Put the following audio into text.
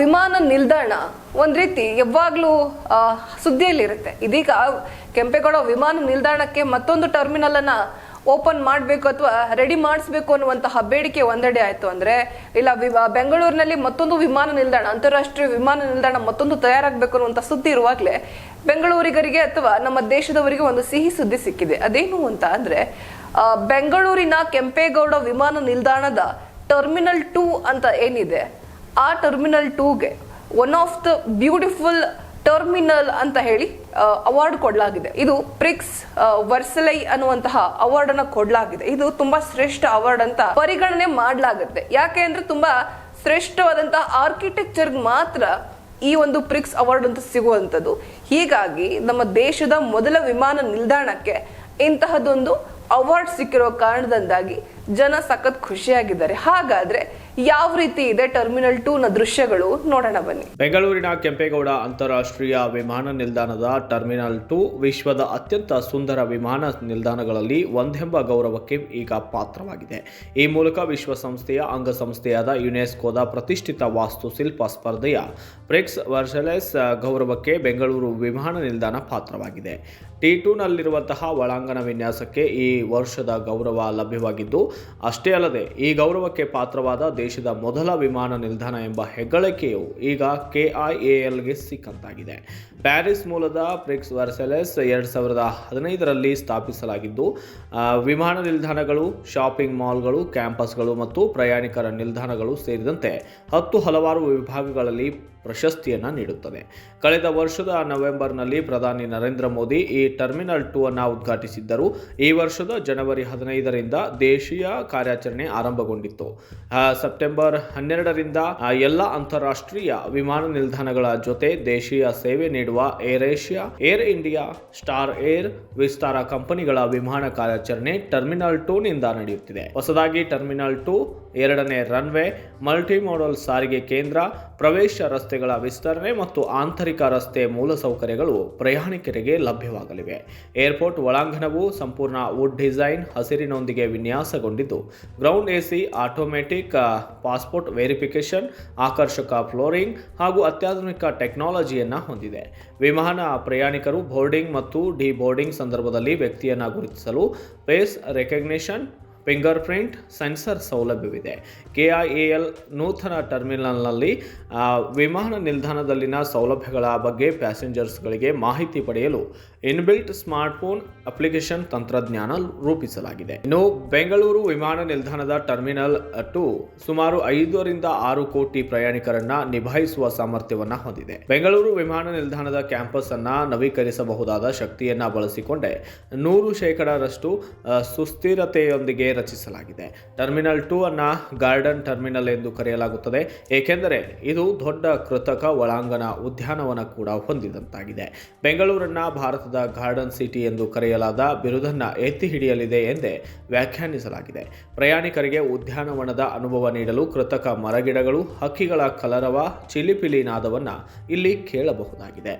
ವಿಮಾನ ನಿಲ್ದಾಣ ಒಂದ್ ರೀತಿ ಯಾವಾಗ್ಲೂ ಸುದ್ದಿಯಲ್ಲಿ ಸುದ್ದಿಯಲ್ಲಿರುತ್ತೆ. ಇದೀಗ ಕೆಂಪೇಗೌಡ ವಿಮಾನ ನಿಲ್ದಾಣಕ್ಕೆ ಮತ್ತೊಂದು ಟರ್ಮಿನಲ್ ಅನ್ನ ಓಪನ್ ಮಾಡಬೇಕು ಅಥವಾ ರೆಡಿ ಮಾಡಿಸ್ಬೇಕು ಅನ್ನುವಂತಹ ಬೇಡಿಕೆ ಒಂದೆಡೆ ಆಯಿತು ಅಂದ್ರೆ, ಇಲ್ಲ ಬೆಂಗಳೂರಿನಲ್ಲಿ ಮತ್ತೊಂದು ವಿಮಾನ ನಿಲ್ದಾಣ, ಅಂತಾರಾಷ್ಟ್ರೀಯ ವಿಮಾನ ನಿಲ್ದಾಣ ಮತ್ತೊಂದು ತಯಾರಾಗಬೇಕು ಅನ್ನುವಂಥ ಸುದ್ದಿ ಇರುವಾಗಲೇ ಬೆಂಗಳೂರಿಗರಿಗೆ ಅಥವಾ ನಮ್ಮ ದೇಶದವರಿಗೆ ಒಂದು ಸಿಹಿ ಸುದ್ದಿ ಸಿಕ್ಕಿದೆ. ಅದೇನು ಅಂತ ಅಂದರೆ ಬೆಂಗಳೂರಿನ ಕೆಂಪೇಗೌಡ ವಿಮಾನ ನಿಲ್ದಾಣದ ಟರ್ಮಿನಲ್ ಟೂ ಅಂತ ಏನಿದೆ ಆ terminal ಟೂಗೆ one of the beautiful terminal ಅಂತ ಹೇಳಿ ಅವಾರ್ಡ್ ಕೊಡಲಾಗಿದೆ. ಇದು ಪ್ರಿಕ್ಸ್ ವರ್ಸಲೈ ಅನ್ನುವಂತಹ ಅವಾರ್ಡ್ ಅನ್ನ ಕೊಡಲಾಗಿದೆ. ಇದು ತುಂಬಾ ಶ್ರೇಷ್ಠ ಅವಾರ್ಡ್ ಅಂತ ಪರಿಗಣನೆ ಮಾಡಲಾಗುತ್ತೆ. ಯಾಕೆ ಅಂದ್ರೆ ತುಂಬಾ ಶ್ರೇಷ್ಠವಾದಂತಹ ಆರ್ಕಿಟೆಕ್ಚರ್ ಮಾತ್ರ ಈ ಒಂದು ಪ್ರಿಕ್ಸ್ ಅವಾರ್ಡ್ ಅಂತ ಸಿಗುವಂಥದ್ದು. ಹೀಗಾಗಿ ನಮ್ಮ ದೇಶದ ಮೊದಲ ವಿಮಾನ ನಿಲ್ದಾಣಕ್ಕೆ ಇಂತಹದೊಂದು ಅವಾರ್ಡ್ ಸಿಕ್ಕಿರೋ ಕಾರಣದಿಂದಾಗಿ ಜನ ಸಖತ್ ಖುಷಿಯಾಗಿದ್ದಾರೆ. ಹಾಗಾದ್ರೆ ಯಾವ ರೀತಿ ಇದೆ ಟರ್ಮಿನಲ್ ಟೂ ನ ದೃಶ್ಯಗಳು? ನೋಡೋಣ ಬನ್ನಿ. ಬೆಂಗಳೂರಿನ ಕೆಂಪೇಗೌಡ ಅಂತಾರಾಷ್ಟ್ರೀಯ ವಿಮಾನ ನಿಲ್ದಾಣದ ಟರ್ಮಿನಲ್ ಟೂ ವಿಶ್ವದ ಅತ್ಯಂತ ಸುಂದರ ವಿಮಾನ ನಿಲ್ದಾಣಗಳಲ್ಲಿ ಒಂದೆಂಬ ಗೌರವಕ್ಕೆ ಈಗ ಪಾತ್ರವಾಗಿದೆ. ಈ ಮೂಲಕ ವಿಶ್ವಸಂಸ್ಥೆಯ ಅಂಗಸಂಸ್ಥೆಯಾದ ಯುನೆಸ್ಕೋದ ಪ್ರತಿಷ್ಠಿತ ವಾಸ್ತುಶಿಲ್ಪ ಸ್ಪರ್ಧೆಯ ಬ್ರಿಕ್ಸ್ ವರ್ಷಲೆಸ್ ಗೌರವಕ್ಕೆ ಬೆಂಗಳೂರು ವಿಮಾನ ನಿಲ್ದಾಣ ಪಾತ್ರವಾಗಿದೆ. ಟಿ ಟೂನಲ್ಲಿರುವಂತಹ ಒಳಾಂಗಣ ವಿನ್ಯಾಸಕ್ಕೆ ಈ ವರ್ಷದ ಗೌರವ ಲಭ್ಯವಾಗಿದ್ದು ಅಷ್ಟೇ ಅಲ್ಲದೆ ಈ ಗೌರವಕ್ಕೆ ಪಾತ್ರವಾದ ದೇಶದ ಮೊದಲ ವಿಮಾನ ನಿಲ್ದಾಣ ಎಂಬ ಹೆಗ್ಗಳಿಕೆಯು ಈಗ ಕೆಐಎಎಲ್ಗೆ ಸಿಕ್ಕಂತಾಗಿದೆ. ಪ್ಯಾರಿಸ್ ಮೂಲದ ಪ್ರಿಕ್ಸ್ ವರ್ಸೆಲೆಸ್ ಎರಡು ಸಾವಿರದ ಹದಿನೈದರಲ್ಲಿ ಸ್ಥಾಪಿಸಲಾಗಿದ್ದು ವಿಮಾನ ನಿಲ್ದಾಣಗಳು, ಶಾಪಿಂಗ್ ಮಾಲ್ಗಳು, ಕ್ಯಾಂಪಸ್ಗಳು ಮತ್ತು ಪ್ರಯಾಣಿಕರ ನಿಲ್ದಾಣಗಳು ಸೇರಿದಂತೆ ಹತ್ತು ಹಲವಾರು ವಿಭಾಗಗಳಲ್ಲಿ ಪ್ರಶಸ್ತಿಯನ್ನು ನೀಡುತ್ತದೆ. ಕಳೆದ ವರ್ಷದ ನವೆಂಬರ್ನಲ್ಲಿ ಪ್ರಧಾನಿ ನರೇಂದ್ರ ಮೋದಿ ಈ ಟರ್ಮಿನಲ್ ಟೂ ಅನ್ನು ಉದ್ಘಾಟಿಸಿದ್ದರು. ಈ ವರ್ಷದ ಜನವರಿ ಹದಿನೈದರಿಂದ ದೇಶೀಯ ಕಾರ್ಯಾಚರಣೆ ಆರಂಭಗೊಂಡಿತ್ತು. ಸೆಪ್ಟೆಂಬರ್ ಹನ್ನೆರಡರಿಂದ ಎಲ್ಲ ಅಂತಾರಾಷ್ಟ್ರೀಯ ವಿಮಾನ ನಿಲ್ದಾಣಗಳ ಜೊತೆ ದೇಶೀಯ ಸೇವೆ ನೀಡುವ Air Asia, Air India, Star Air Vistara ಕಂಪನಿಗಳ ವಿಮಾನ ಕಾರ್ಯಾಚರಣೆ ಟರ್ಮಿನಲ್ ಟೂ ನಿಂದ ನಡೆಯುತ್ತಿದೆ. ಹೊಸದಾಗಿ ಟರ್ಮಿನಲ್ ಟೂ ಎರಡನೇ ರನ್ವೇ ಮಲ್ಟಿ ಮೋಡಲ್ ಸಾರಿಗೆ ಕೇಂದ್ರ, ಪ್ರವೇಶ ರಸ್ತೆಗಳ ವಿಸ್ತರಣೆ ಮತ್ತು ಆಂತರಿಕ ರಸ್ತೆ ಮೂಲಸೌಕರ್ಯಗಳು ಪ್ರಯಾಣಿಕರಿಗೆ ಲಭ್ಯವಾಗಲಿವೆ. ಏರ್ಪೋರ್ಟ್ ಒಳಾಂಗಣವು ಸಂಪೂರ್ಣ ವುಡ್ ಡಿಸೈನ್ ಹಸಿರಿನೊಂದಿಗೆ ವಿನ್ಯಾಸಗೊಂಡಿದ್ದು ground AC automatic passport verification ಆಕರ್ಷಕ ಫ್ಲೋರಿಂಗ್ ಹಾಗೂ ಅತ್ಯಾಧುನಿಕ ಟೆಕ್ನಾಲಜಿಯನ್ನು ಹೊಂದಿದೆ. ವಿಮಾನ ಪ್ರಯಾಣಿಕರು ಬೋರ್ಡಿಂಗ್ ಮತ್ತು ಡಿ ಬೋರ್ಡಿಂಗ್ ಸಂದರ್ಭದಲ್ಲಿ ವ್ಯಕ್ತಿಯನ್ನು ಗುರುತಿಸಲು face recognition fingerprint sensor ಸೌಲಭ್ಯವಿದೆ. ಕೆಐಎಎಲ್ ನೂತನ ಟರ್ಮಿನಲ್ನಲ್ಲಿ ವಿಮಾನ ನಿಲ್ದಾಣದಲ್ಲಿನ ಸೌಲಭ್ಯಗಳ ಬಗ್ಗೆ ಪ್ಯಾಸೆಂಜರ್ಸ್ಗಳಿಗೆ ಮಾಹಿತಿ ಪಡೆಯಲು ಇನ್ಬಿಲ್ಟ್ ಸ್ಮಾರ್ಟ್ಫೋನ್ ಅಪ್ಲಿಕೇಶನ್ ತಂತ್ರಜ್ಞಾನ ರೂಪಿಸಲಾಗಿದೆ. ಇನ್ನು ಬೆಂಗಳೂರು ವಿಮಾನ ನಿಲ್ದಾಣದ ಟರ್ಮಿನಲ್ ಟು ಸುಮಾರು ಐದರಿಂದ ಆರು ಕೋಟಿ ಪ್ರಯಾಣಿಕರನ್ನ ನಿಭಾಯಿಸುವ ಸಾಮರ್ಥ್ಯವನ್ನು ಹೊಂದಿದೆ. ಬೆಂಗಳೂರು ವಿಮಾನ ನಿಲ್ದಾಣದ ಕ್ಯಾಂಪಸ್ ಅನ್ನ ನವೀಕರಿಸಬಹುದಾದ ಶಕ್ತಿಯನ್ನ ಬಳಸಿಕೊಂಡೆ ನೂರು ಶೇಕಡರಷ್ಟು ಸುಸ್ಥಿರತೆಯೊಂದಿಗೆ ರಚಿಸಲಾಗಿದೆ. ಟರ್ಮಿನಲ್ ಟೂ ಅನ್ನು ಗಾರ್ಡನ್ ಟರ್ಮಿನಲ್ ಎಂದು ಕರೆಯಲಾಗುತ್ತದೆ. ಏಕೆಂದರೆ ಇದು ದೊಡ್ಡ ಕೃತಕ ಒಳಾಂಗಣ ಉದ್ಯಾನವನ ಕೂಡ ಹೊಂದಿದಂತಾಗಿದೆ. ಬೆಂಗಳೂರನ್ನ ಭಾರತದ ಗಾರ್ಡನ್ ಸಿಟಿ ಎಂದು ಕರೆಯಲಾದ ಬಿರುದನ್ನು ಎತ್ತಿ ಹಿಡಿಯಲಿದೆ ಎಂದೇ ವ್ಯಾಖ್ಯಾನಿಸಲಾಗಿದೆ. ಪ್ರಯಾಣಿಕರಿಗೆ ಉದ್ಯಾನವನದ ಅನುಭವ ನೀಡಲು ಕೃತಕ ಮರಗಿಡಗಳು, ಹಕ್ಕಿಗಳ ಕಲರವ, ಚಿಲಿಪಿಲಿ ನಾದವನ್ನ ಇಲ್ಲಿ ಕೇಳಬಹುದಾಗಿದೆ.